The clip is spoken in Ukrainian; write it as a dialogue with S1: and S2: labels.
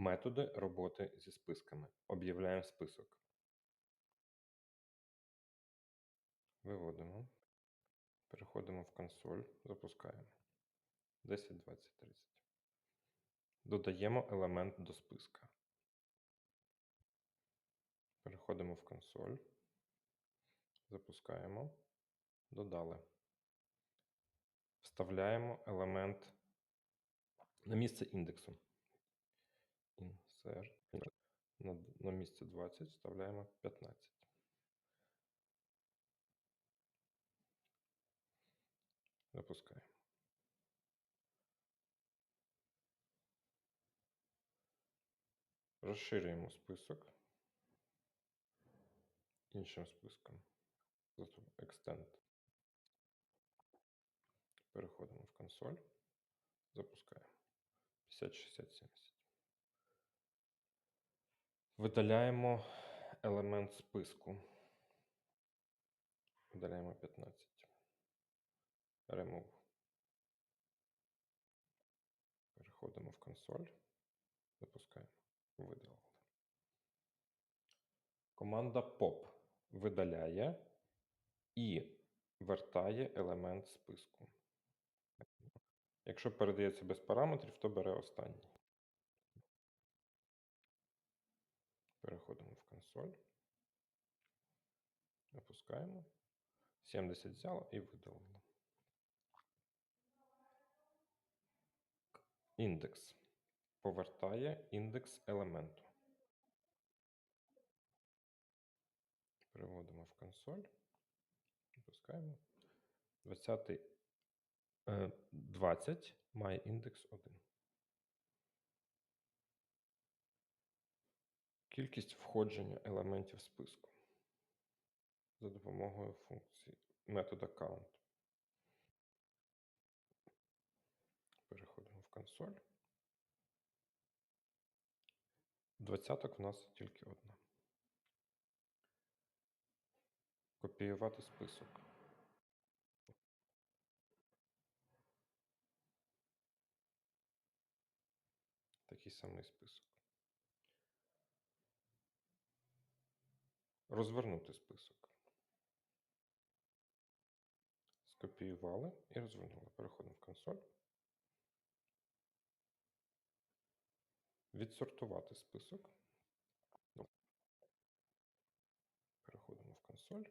S1: Методи роботи зі списками. Об'являємо список. Виводимо. Переходимо в консоль, запускаємо. 10, 20, 30. Додаємо елемент до списка. Переходимо в консоль. Запускаємо. Додали. Вставляємо елемент на місце індексу. Insert. На, місце 20 вставляємо 15. Запускаємо. Розширюємо список іншим списком. Extend. Переходимо в консоль. Запускаємо. 50, 60, 70. Видаляємо елемент списку. Видаляємо 15. Remove. Переходимо в консоль. Запускаємо. Видалили. Команда POP видаляє і вертає елемент списку. Якщо передається без параметрів, то бере останній. Переходимо в консоль. Опускаємо. 70 взяла і видалила. Індекс. Повертає індекс елементу. Переводимо в консоль. Опускаємо. 20, е, 20 має індекс 1. Кількість входження елементів списку за допомогою функції метода count. Переходимо в консоль. Двадцяток в нас тільки одна. Копіювати список. Такий самий список. Розвернути список. Скопіювали і розвернули. Переходимо в консоль. Відсортувати список. Переходимо в консоль.